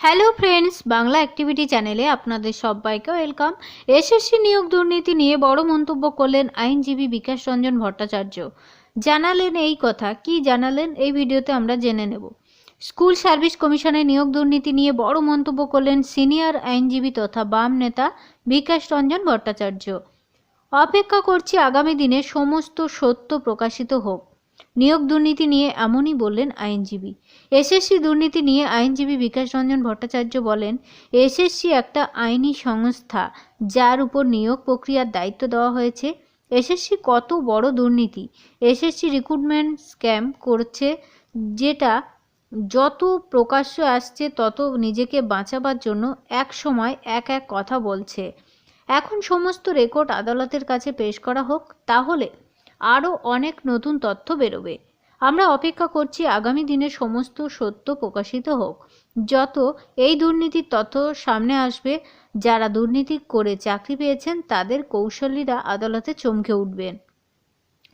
Hello friends Bangla activity চ্যানেলে আপনাদের সবাইকে ওয়েলকাম এসএসসি নিয়োগ দুর্নীতি নিয়ে বড় মন্তব্য করলেন আইনজীবী বিকাশ রঞ্জন ভট্টাচার্য। জানালেন এই কথা, কি জানালেন এই ভিডিওতে আমরা জেনে নেব। স্কুল সার্ভিস কমিশনের নিয়োগ দুর্নীতি নিয়ে বড় মন্তব্য করলেন সিনিয়র আইনজীবী তথা বাম নেতা বিকাশ রঞ্জন ভট্টাচার্য। অপেক্ষা করছি আগামী দিনে সমস্ত সত্য প্রকাশিত হোক। নিয়োগ দুর্নীতি নিয়ে এমনই বললেন আইনজীবী। এসএসসি দুর্নীতি নিয়ে আইনজীবী বিকাশ রঞ্জন ভট্টাচার্য বলেন এসএসসি একটা আইনি সংস্থা, যার উপর নিয়োগ প্রক্রিয়ার দায়িত্ব দেওয়া হয়েছে। এসএসসি কত বড় দুর্নীতি? এসএসসি রিক্রুটমেন্ট স্ক্যাম করছে, যেটা যত প্রকাশ্য আসছে, তত নিজেকে বাঁচাবার জন্য এক সময় এক এক কথা বলছে। এখন সমস্ত রেকর্ড আদালতের কাছে পেশ করা হোক, তাহলে আরও অনেক নতুন তথ্য বেরোবে। আমরা অপেক্ষা করছি আগামী দিনে সমস্ত সত্য প্রকাশিত হোক। যত এই দুর্নীতির তথ্য সামনে আসবে, যারা দুর্নীতি করে চাকরি পেয়েছেন, তাদের কৌশলীরা আদালতে চমকে উঠবেন।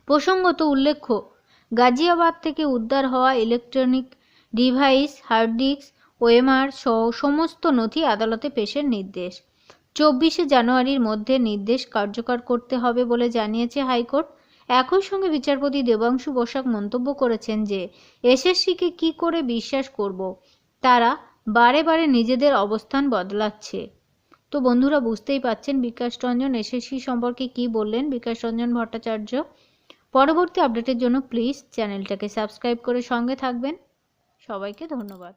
প্রসঙ্গত উল্লেখ্য, গাজিয়াবাদ থেকে উদ্ধার হওয়া electronic device, hard disk, OMR সহ সমস্ত নথি আদালতে পেশের নির্দেশ। চব্বিশে জানুয়ারির মধ্যে নির্দেশ কার্যকর করতে হবে বলে জানিয়েছে হাইকোর্ট। একই সঙ্গে বিচারপতি দেবাংশু বসাক মন্তব্য করেছেন যে, এসএসসিকে কি করে বিশ্বাস করব? তারা বারে বারে নিজেদের অবস্থান বদলাচ্ছে। তো বন্ধুরা, বুঝতেই পাচ্ছেন বিকাশ রঞ্জন এসএসসি সম্পর্কে কি বললেন বিকাশ রঞ্জন ভট্টাচার্য। পরবর্তী আপডেটের জন্য প্লিজ চ্যানেলটাকে সাবস্ক্রাইব করে সঙ্গে থাকবেন। সবাইকে ধন্যবাদ।